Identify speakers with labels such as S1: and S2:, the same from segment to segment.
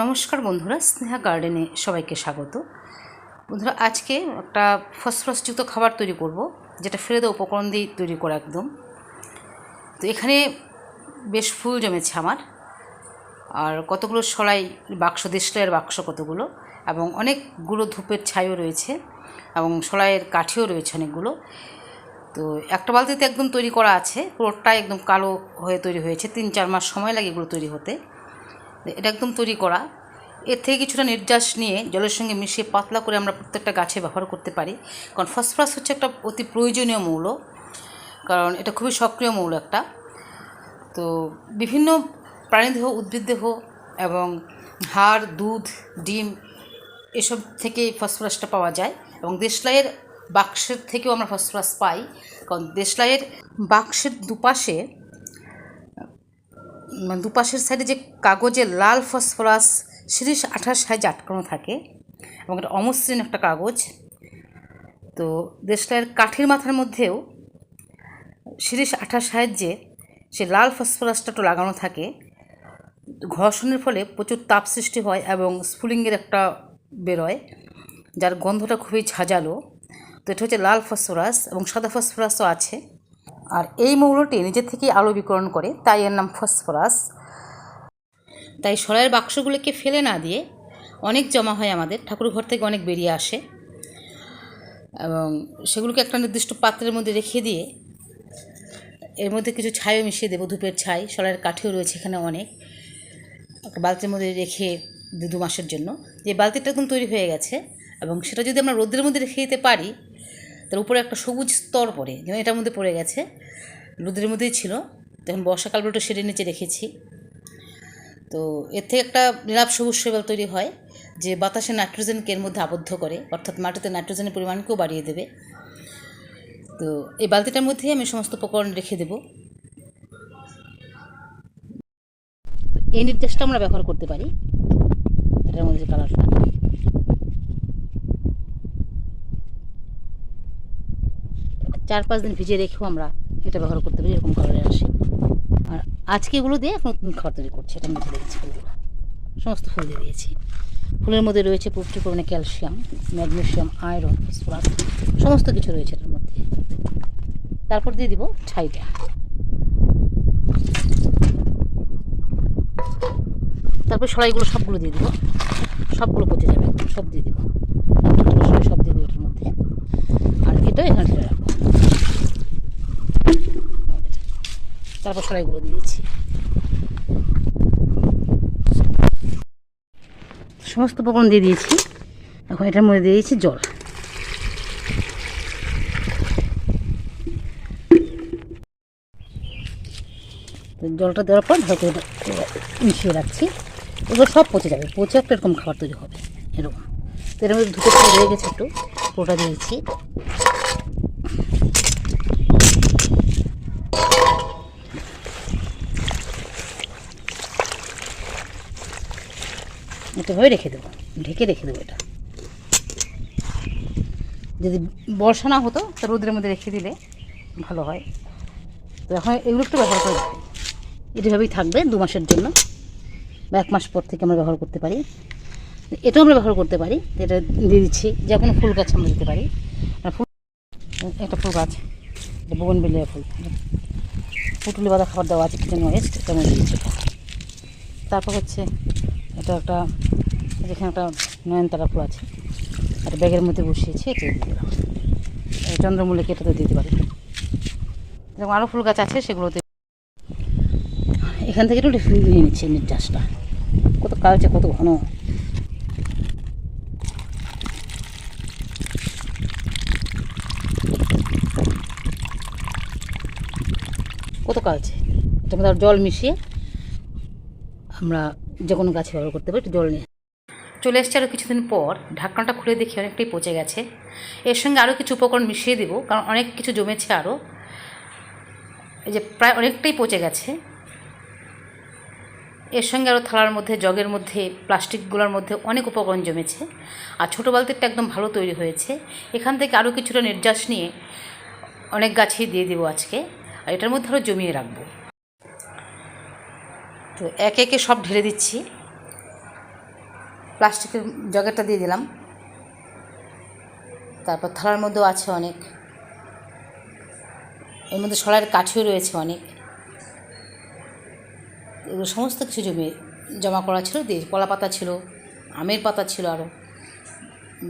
S1: নমস্কার বন্ধুরা, স্নেহা গার্ডেনে সবাইকে স্বাগত। বন্ধুরা, আজকে একটা ফসফরাসযুক্ত খাবার তৈরি করব, যেটা ফেলে দেওয়া উপকরণ দিয়ে তৈরি করা একদম। তো এখানে বেশ ফুল জমেছে আমার, আর কতগুলো সলাই বাক্স দেশলাইয়ের বাক্স কতগুলো, এবং অনেকগুলো ধূপের ছাইও রয়েছে, এবং সলাইয়ের কাঠিও রয়েছে অনেকগুলো। তো একটা বালতিতে একদম তৈরি করা আছে, পুরোটাই একদম কালো হয়ে তৈরি হয়েছে, তিন চার মাস সময় লাগে এগুলো তৈরি হতে। এটা একদম তৈরি করা। এর থেকে কিছুটা নির্যাস নিয়ে জলের সঙ্গে মিশিয়ে পাতলা করে আমরা প্রত্যেকটা গাছে ব্যবহার করতে পারি। কারণ ফসফরাস হচ্ছে একটা অতি প্রয়োজনীয় মৌল। কারণ এটা খুবই সক্রিয় মৌল একটা। তো বিভিন্ন প্রাণীদেহ, উদ্ভিদদেহ এবং হাড়, দুধ, ডিম এসব থেকে ফসফরাসটা পাওয়া যায় এবং দেশলাইয়ের বাক্সের থেকেও আমরা ফসফরাস পাই। কারণ দেশলাইয়ের বাক্সের দুপাশে দুপাশের সাইডে যে কাগজে লাল ফসফরাস সিরিশ আঠাশ সাইজে আটকানো থাকে এবং এটা অমসৃণ একটা কাগজ। তো দেশলাইয়ের কাঠির মাথার মধ্যেও সিরিশ আঠাশ সাহায্যে সে লাল ফসফরাসটা একটু লাগানো থাকে। ঘর্ষণের ফলে প্রচুর তাপ সৃষ্টি হয় এবং স্ফুলিঙ্গের একটা বেরোয়, যার গন্ধটা খুবই ঝাঁঝালো। তো এটা হচ্ছে লাল ফসফরাস এবং সাদা ফসফরাসও আছে। আর এই মৌলটি নিজের থেকেই আলো বিকরণ করে, তাই এর নাম ফসফরাস। তাই সরাইয়ের বাক্সগুলোকে ফেলে না দিয়ে অনেক জমা হয় আমাদের, ঠাকুর ঘর থেকে অনেক বেরিয়ে আসে। এবং সেগুলোকে একটা নির্দিষ্ট পাত্রের মধ্যে রেখে দিয়ে এর মধ্যে কিছু ছাইও মিশিয়ে দেবো, ধূপের ছাই সলাইয়ের কাঠিও রয়েছে এখানে অনেক। একটা বালতির মধ্যে রেখে দু মাসের জন্য। যে বালতিটা একদম তৈরি হয়ে গেছে এবং সেটা যদি আমরা রোদের মধ্যে রেখে দিতে পারি তার উপরে একটা সবুজ স্তর পড়ে, যেমন এটার মধ্যে পড়ে গেছে রোদের মধ্যেই ছিল, তখন বর্ষাকাল একটু সেরে নিচে রেখেছি। তো এর থেকে একটা নীলাভ সবুজ শৈবাল তৈরি হয়, যে বাতাসে নাইট্রোজেনকে এর মধ্যে আবদ্ধ করে, অর্থাৎ মাটিতে নাইট্রোজেনের পরিমাণকেও বাড়িয়ে দেবে। তো এই বালতিটার মধ্যেই আমি সমস্ত উপকরণ রেখে দেব। এই নির্দেশটা আমরা ব্যবহার করতে পারি। এটার মধ্যে কালারটা চার পাঁচ দিন ভিজিয়ে রেখেও আমরা এটা ব্যবহার করতে পারি, এরকম কালারের আসে। আর আজকে এগুলো দিয়ে এখন নতুন খাবার তৈরি করছি এটার মধ্যে দিয়েছি ফুলগুলো। সমস্ত ফুল দিয়ে দিয়েছি। ফুলের মধ্যে রয়েছে পুষ্টি পরিমাণে ক্যালসিয়াম ম্যাগনেশিয়াম আয়রন, ফসফরাস, সমস্ত কিছু রয়েছে এটার মধ্যে। তারপর দিয়ে দিব ছাইটা। তারপর সরাইগুলো সবগুলো দিয়ে দিব। সবগুলো পচে যাবে, সব দিয়ে দিব। সব দিয়ে দিব এটার মধ্যে। আর এটাও এখানে ঢেলে রাখব তারপর সরাইগুলো দিয়েছি। সমস্ত উপকরণ দিয়ে দিয়েছি। এখন এটার মধ্যে দিয়ে দিয়েছি জল। জলটা দেওয়ার পর ভালো করে মিশিয়ে রাখছি। এগুলো সব পচে যাবে। পচে একটা এরকম খাবার তৈরি হবে। এরকম। তো এর মধ্যে ধুতে রয়ে গেছে একটু। পুরোটা দিয়েছি। এটাভাবে রেখে দেবো। ঢেকে রেখে দেবো এটা। যদি বর্ষা না হতো, তো রোদের মধ্যে রেখে দিলে ভালো হয়। তো এখন এগুলো একটু ব্যবহার করে রাখি এটাভাবেই থাকবে দু মাসের জন্য। বা এক মাস পর থেকে আমরা ব্যবহার করতে পারি। এটাও আমরা ব্যবহার করতে পারি। এটা দিয়ে দিচ্ছি। যে কোনো ফুল গাছ আমরা দিতে পারি। ফুল একটা ফুল গাছ। বগন বেলিয়া ফুল। পুটুলি বাঁধা খাবার দেওয়া আছে, কিচেন ওয়েস্ট, এটা আমি দিচ্ছি। তারপর হচ্ছে এটা একটা যেখানে একটা নয়নতারা ফুল আছে। আর ব্যাগের মধ্যে বসিয়েছি এটা দিয়ে দিলাম। এই চন্দ্রমল্লিকে এটাতে দিতে পারি। এরকম আরও ফুল গাছ আছে, সেগুলোতে এখান থেকে একটু নিয়ে নিচ্ছি নির্যাসটা কত কালচে, কত ঘন। কত কালচে। মধ্যে জল মিশিয়ে আমরা যে কোনো গাছে ব্যবহার করতে পারি জল নিয়ে। চলে এসছে আরও কিছুদিন পর। ঢাকনাটা খুলে দেখি অনেকটাই পচে গেছে। এর সঙ্গে আরও কিছু উপকরণ মিশিয়ে দেবো, কারণ অনেক কিছু জমেছে আরও এই যে প্রায় অনেকটাই পচে গেছে। এর সঙ্গে আরও থালার মধ্যে, জগের মধ্যে, প্লাস্টিকগুলোর মধ্যে অনেক উপকরণ জমেছে। আর ছোটো বালতিটা একদম ভালো তৈরি হয়েছে। এখান থেকে আরও কিছুটা নির্যাস নিয়ে অনেক গাছেই দিয়ে দেবো আজকে। আর এটার মধ্যে আরও জমিয়ে রাখব। তো একে একে সব ঢেলে দিচ্ছি। প্লাস্টিকের জগেটটা দিয়ে দিলাম। তারপর থালার মধ্যেও আছে অনেক। এর মধ্যে সলাইয়ের কাঠিও রয়েছে অনেক। এগুলো সমস্ত কিছু জমি, জমা করা ছিল, দিয়ে কলা পাতা ছিল, আমের পাতা ছিল আরও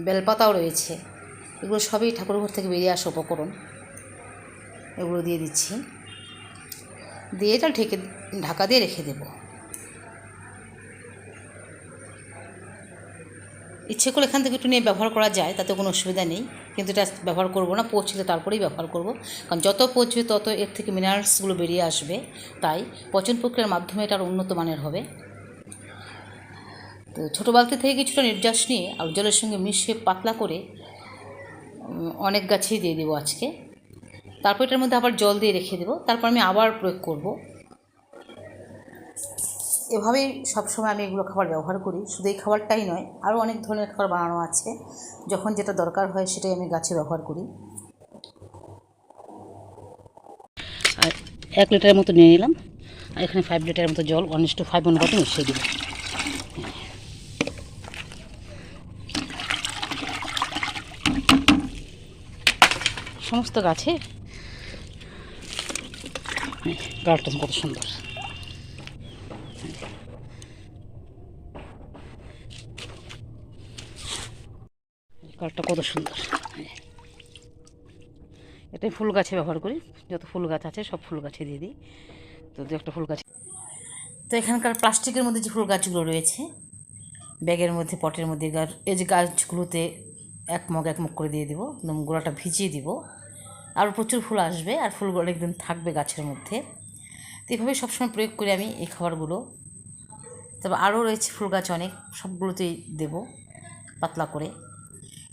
S1: বেলপাতাও রয়েছে। এগুলো সবই ঠাকুরঘর থেকে বেরিয়ে আসা উপকরণ। এগুলো দিয়ে দিচ্ছি। দিয়ে এটা ঢেকে, ঢাকা দিয়ে রেখে দেবো। ইচ্ছে করে এখান থেকে একটু নিয়ে ব্যবহার করা যায়, তাতে কোনো অসুবিধা নেই। কিন্তু এটা ব্যবহার করব না পচলে তারপরেই ব্যবহার করব। কারণ যত পচবে তত এর থেকে মিনারেলসগুলো বেরিয়ে আসবে। তাই পচন প্রক্রিয়ার মাধ্যমে এটা উন্নত মানের হবে। তো ছোটো বালতি থেকে কিছুটা নির্যাস নিয়ে আর জলের সঙ্গে মিশিয়ে পাতলা করে অনেক গাছেই দিয়ে দেবো আজকে। তারপর এটার মধ্যে আবার জল দিয়ে রেখে দেবো। তারপর আমি আবার প্রয়োগ করব। এভাবেই সবসময় আমি এগুলো খাবার ব্যবহার করি। শুধু এই খাবারটাই নয়, আরও অনেক ধরনের খাবার বানানো আছে। যখন যেটা দরকার হয় সেটাই আমি গাছে ব্যবহার করি। আর এক লিটারের মতো নিয়ে নিলাম। আর এখানে ফাইভ লিটারের মতো জল ওয়ান টু ফাইভ অনুপাতে মিশিয়ে দেবো সমস্ত গাছে? গাছটা কত সুন্দর। কালারটা কত সুন্দর। এটাই ফুল গাছে ব্যবহার করি। যত ফুল গাছ আছে, সব ফুল গাছে দিয়ে দিই। তো দু একটা ফুল গাছ। তো এখানকার প্লাস্টিকের মধ্যে যে ফুল গাছগুলো রয়েছে, ব্যাগের মধ্যে, পটের মধ্যে এই যে গাছগুলোতে এক মগ এক মগ করে দিয়ে দিব গোড়াটা ভিজিয়ে দিব। আর প্রচুর ফুল আসবে, আর ফুলগুলো অনেকদিন থাকবে গাছের মধ্যে। তো এইভাবে সবসময় প্রয়োগ করি আমি এই খাবারগুলো। তবে আরও রয়েছে ফুল গাছ অনেক, সবগুলোতেই দেবো পাতলা করে।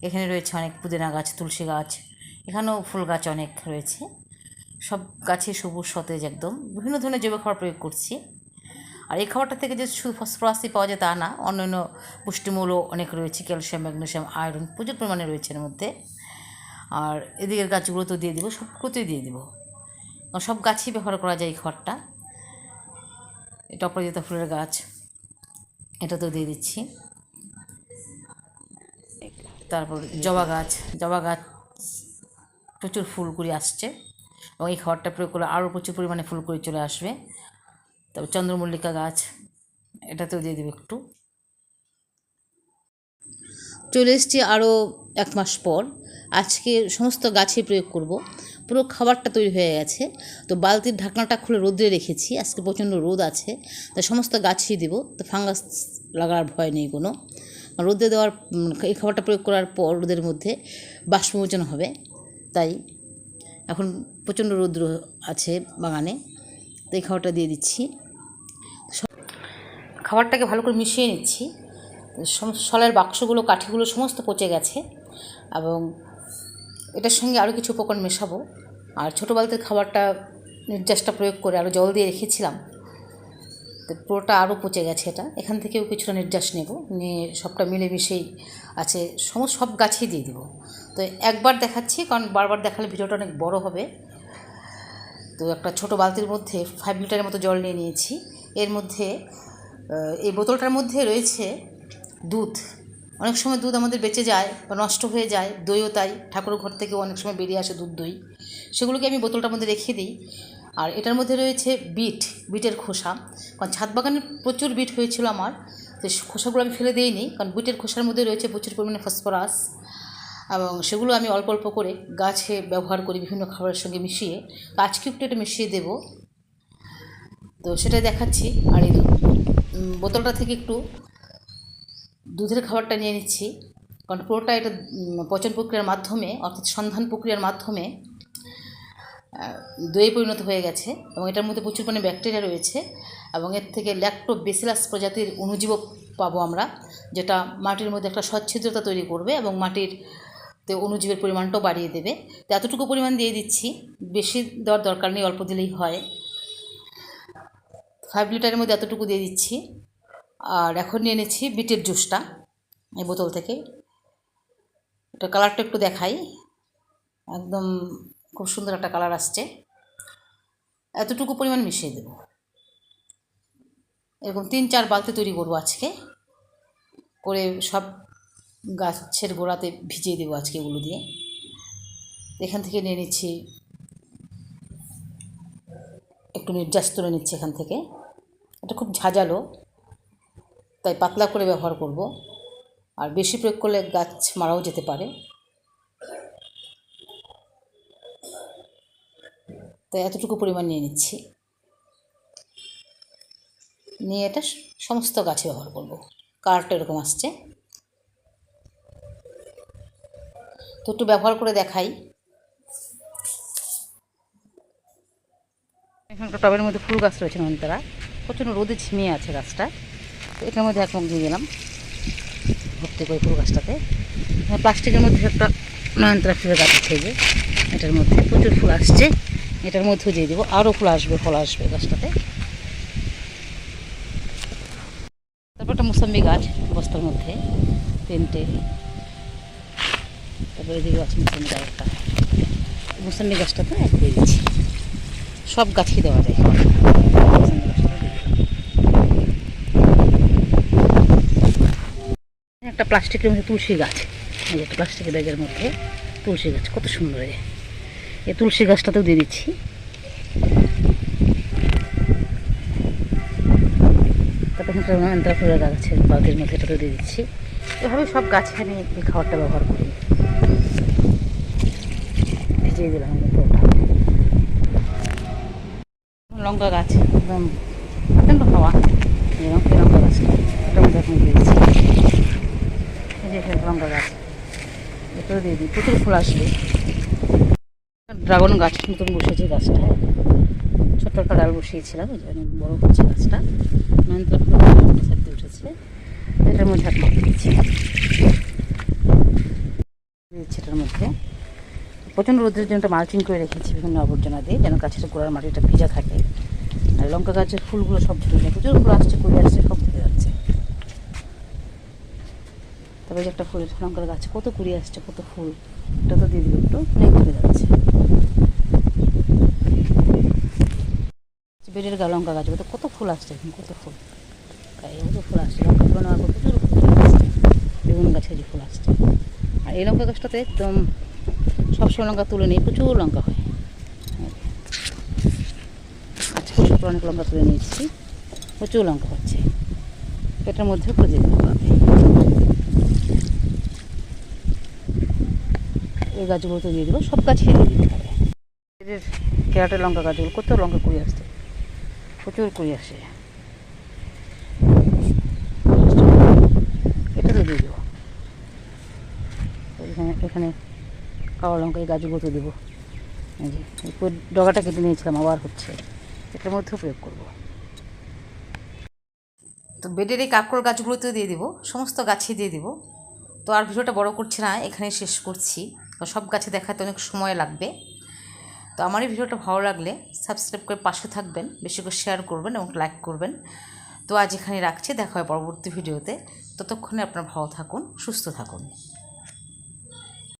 S1: এখানে রয়েছে অনেক পুদিনা গাছ, তুলসী গাছ, এখানেও ফুল গাছ অনেক রয়েছে। সব গাছে সবুজ, সতেজ একদম। বিভিন্ন ধরনের জৈব খাবার প্রয়োগ করছি। আর এই খাবারটা থেকে যে শুধু ফসফরাসই পাওয়া যায় তা না, অন্যান্য পুষ্টিমূলও অনেক রয়েছে, ক্যালসিয়াম ম্যাগনেশিয়াম আয়রন প্রচুর পরিমাণে রয়েছে এর মধ্যে। আর এদিকের গাছগুলো তো দিয়ে দেবো, সবগুলোতেই দিয়ে দিব। সব গাছই ব্যবহার করা যায় এই খাবারটা এটা অপরাজিতা ফুলের গাছ। এটা তো দিয়ে দিচ্ছি। তারপর জবা গাছ। জবা গাছ প্রচুর ফুলকুড়ি আসছে এবং এই খাবারটা প্রয়োগ করলে আরও প্রচুর পরিমাণে ফুলকুড়ি চলে আসবে। তারপর চন্দ্রমল্লিকা গাছ, এটাতেও দিয়ে দেবে একটু। চলে এসছি আরও এক মাস পর। আজকে সমস্ত গাছে প্রয়োগ করব। পুরো খাবারটা তৈরি হয়ে গেছে। তো বালতির ঢাকনাটা খুলে রোদ্রে রেখেছি। আজকে প্রচণ্ড রোদ আছে। তাই সমস্ত গাছেই দেবো। তো ফাঙ্গাস লাগার ভয় নেই কোনো। রোদে দেওয়ার এই খাবারটা প্রয়োগ করার পর রোদের মধ্যে বাষ্পমোচন হবে। তাই এখন প্রচণ্ড রৌদ্র আছে বাগানে। তো এই খাবারটা দিয়ে দিচ্ছি। খাবারটাকে ভালো করে মিশিয়ে নিচ্ছি। তো সলের বাক্সগুলো, কাঠিগুলো সমস্ত পচে গেছে। এবং এটার সঙ্গে আরও কিছু উপকরণ মেশাবো। আর ছোটো বালতির খাবারটা নির্যাসটা প্রয়োগ করে আরও জল দিয়ে রেখেছিলাম। তো পুরোটা আরও পচে গেছে এটা। এখান থেকেও কিছুটা নির্যাস নেব। নিয়ে সবটা মিলেমিশেই আছে। সমস্ত সব গাছেই দিয়ে দিব। তো একবার দেখাচ্ছি, কারণ বারবার দেখালে ভিডিওটা অনেক বড় হবে। তো একটা ছোট বালতির মধ্যে ফাইভ লিটারের মতো জল নিয়ে নিয়েছি। এর মধ্যে এই বোতলটার মধ্যে রয়েছে দুধ। অনেক সময় দুধ আমাদের বেঁচে যায় বা নষ্ট হয়ে যায়, দইও তাই। ঠাকুরের ঘর থেকে অনেক সময় বেরিয়ে আসে দুধ দই। সেগুলোকে আমি বোতলটার মধ্যে রেখে দিই। আর এটার মধ্যে রয়েছে বিট, বিটের খোসা। কারণ ছাদ বাগানে প্রচুর বিট হয়েছিল আমার। তো খোসাগুলো আমি ফেলে দিইনি। কারণ বিটের খোসার মধ্যে রয়েছে প্রচুর পরিমাণে ফসফরাস। এবং সেগুলো আমি অল্প অল্প করে গাছে ব্যবহার করি বিভিন্ন খাবারের সঙ্গে মিশিয়ে। আজকে একটু এটা মিশিয়ে দেবো। তো সেটাই দেখাচ্ছি। আর এই বোতলটা থেকে একটু দুধের খাবারটা নিয়ে নিচ্ছি। কারণ পুরোটা এটা পচন প্রক্রিয়ার মাধ্যমে, অর্থাৎ সন্ধান প্রক্রিয়ার মাধ্যমে দইয়ে পরিণত হয়ে গেছে এবং এটার মধ্যে প্রচুর পরিমাণে ব্যাকটেরিয়া রয়েছে এবং এর থেকে ল্যাক্টোবেসিলাস প্রজাতির অণুজীব পাবো আমরা, যেটা মাটির মধ্যে একটা স্বচ্ছিদ্রতা তৈরি করবে এবং মাটির তে অণুজীবের পরিমাণটাও বাড়িয়ে দেবে। তো এতটুকু পরিমাণ দিয়ে দিচ্ছি। বেশি দেওয়ার দরকার নেই, অল্প দিলেই হয়। ফাইভ লিটারের মধ্যে এতটুকু দিয়ে দিচ্ছি। আর এখন নিয়ে নিচ্ছি বিটের জুসটা এই বোতল থেকে। এটা কালারটা একটু দেখাই। একদম খুব সুন্দর একটা কালার আসছে। এতটুকু পরিমাণ মিশিয়ে দেব। এরকম তিন চার বালতি তৈরি করব আজকে। করে সব গাছের গোড়াতে ভিজিয়ে দেবো আজকে এগুলো দিয়ে। এখান থেকে নিয়ে নিচ্ছি, একটু নির্যাস তুলে নিচ্ছি এখান থেকে। এটা খুব ঝাঁঝালো। তাই পাতলা করে ব্যবহার করব। আর বেশি প্রয়োগ করলে গাছ মারাও যেতে পারে। তাই এতটুকু পরিমাণ নিয়ে নিচ্ছি। নিয়ে এটা সমস্ত গাছে ব্যবহার করব। কারটা এরকম আসছে। তো একটু ব্যবহার করে দেখাই। এখানকার টবের মধ্যে ফুল গাছ রয়েছে নয়নতারা। প্রচণ্ড রোদে ঝিমিয়ে আছে গাছটা। এটার মধ্যে এক দিয়ে দিলাম। ভর্তি করে ফুল গাছটাতে প্লাস্টিকের মধ্যে একটা নয়নতারা ফুলের গাছ আছে যে, এটার মধ্যে প্রচুর ফুল আসছে। এটার মধ্যেও দিয়ে দেবো। আরও ফুল আসবে, ফল আসবে গাছটাতে। তারপর একটা মুসাম্বি গাছ বস্তার মধ্যে, তিনটে। তারপরে দিকে আছে মুসাম্বি গাছ একটা। মুসাম্বি গাছটাতে এক দিয়ে দিচ্ছি। সব গাছই দেওয়া যায় মুসাম্বি গাছটাতে দিয়ে দিলাম। একটা প্লাস্টিকের মধ্যে তুলসী গাছ। এই একটা প্লাস্টিকের ব্যাগের মধ্যে তুলসী গাছ, কত সুন্দর এই তুলসী গাছটাতেও দিয়ে দিচ্ছি। তারপর এখানটা ফুলের গাছ আছে, বালতির মধ্যে এটাতেও দিয়ে দিচ্ছি। এভাবে সব গাছে আমি এই খাবারটা ব্যবহার করি। ভিজিয়ে দিলাম লঙ্কা গাছ। একদম প্রচণ্ড এই লঙ্কা গাছটা এটার মধ্যে এখন দিয়ে দিচ্ছি। লঙ্কা গাছ। এটাও দিয়ে প্রচুর ফুল আসবে। ড্রাগন গাছ নতুন বসেছে গাছটা ছোট্ট একটা ডাল বসিয়েছিলাম, ওই জন্য বড় হচ্ছে গাছটা। নয়নতারা ফুল ছাড়তে উঠেছে। এটার মধ্যে মাপ দিচ্ছি। দিচ্ছি এটার মধ্যে। প্রচণ্ড রোদের জন্য একটা মালচিং করে রেখেছি বিভিন্ন আবর্জনা দিয়ে, যেন গাছের গোড়ার মাটিটা ভিজা থাকে। আর লঙ্কা গাছের ফুলগুলো সব ঝরে যায় প্রচুর ফুল আসছে, কুড়ি আসছে, সব ঝরে যাচ্ছে। তবে যে একটা ফুলের লঙ্কার গাছে। কত কুড়ি আসছে, কত ফুল। এটা তো দিয়ে দিল একটু অনেক ঘুরে যাচ্ছে। বেডের গা লঙ্কা গাছ তো কত ফুল আসছে এখন, কত ফুল। প্রায় ফুল আসছে, লঙ্কা ফুল নেওয়ার পর প্রচুর ফুল আসছে। বেগুন গাছে যে ফুল আসছে। আর এই লঙ্কা গাছটাতে একদম সবসময় লঙ্কা তুলে নিই, প্রচুর লঙ্কা হয়। শুক্র অনেক লঙ্কা তুলে নিয়েছি। প্রচুর লঙ্কা হচ্ছে। পেটের মধ্যেও খুঁজে দিতে এই গাছগুলো তো দিয়ে দেবো, সব গাছই দিয়ে দিতে হবে এদের ক্যারাটের লঙ্কা গাছগুলো কত লঙ্কা কুড়ি আসছে। প্রচুর কুড়ি আসে। এটা তো দিয়ে দেবো। এখানে এখানে কাওয়া লঙ্কা এই গাছগুলো তো দেবো ডগাটা কেটে নিয়েছিলাম, আবার হচ্ছে। এটার মধ্যেও প্রয়োগ করব। তো বেডের এই কাকড় গাছগুলোতেও দিয়ে দিব, সমস্ত গাছে দিয়ে দিব। তো আর ভিডিওটা বড় করছি না এখানে শেষ করছি। সব গাছে দেখাতে অনেক সময় লাগবে। তো আমার এই ভিডিওটা ভালো লাগলে সাবস্ক্রাইব করে পাশে থাকবেন, বেশি করে শেয়ার করবেন এবং লাইক করবেন। তো আজ এখানে রাখছি, দেখা হয় পরবর্তী ভিডিওতে। ততক্ষণে আপনার ভালো থাকুন, সুস্থ থাকুন।